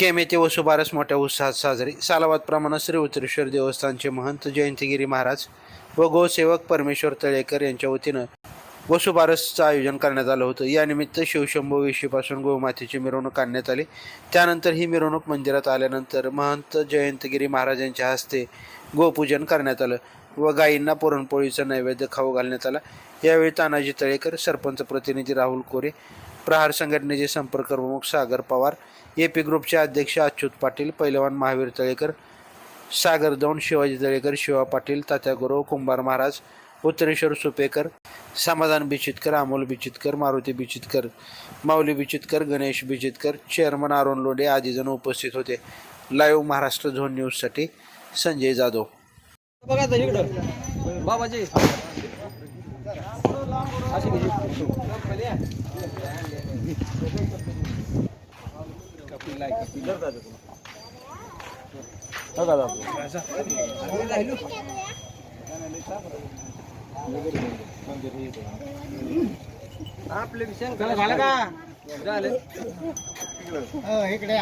केम येथे वसुबारस मोठ्या उत्साहात साजरी. सालावाद प्रमाणात श्री उत्तरेश्वर देवस्थानचे महंत जयंतीगिरी महाराज व गोसेवक परमेश्वर तळेकर यांच्या वतीनं वसुबारसचं आयोजन करण्यात आलं होतं. यानिमित्त शिवशंभू वेशीपासून गोमातेची मिरवणूक काढण्यात आली. त्यानंतर ही मिरवणूक मंदिरात आल्यानंतर महंत जयंतगिरी महाराजांच्या हस्ते गोपूजन करण्यात आलं व गायींना पुरणपोळीचं नैवेद्य खाऊ घालण्यात आला. यावेळी तानाजी तळेकर सरपंच प्रतिनिधी राहुल कोरे प्रहार संघटनेचे संपर्क प्रमुख सागर पवार ए पी ग्रुपचे अध्यक्ष अच्युत पाटील पैलवान महावीर तळेकर सागर दौंड शिवाजी तळेकर शिवा पाटील तात्या गुरव कुंभार महाराज उत्तरेश्वर सुपेकर समाधान बिचितकर अमोल बिचितकर मारुती बिचितकर माऊली बिचितकर गणेश बिचितकर चेअरमन अरुण लोडे आदीजण उपस्थित होते. लाईव्ह महाराष्ट्र झोन न्यूजसाठी संजय जाधव. बघा इकडं. बाबाजी. आपले झालं का? झालं. इकडे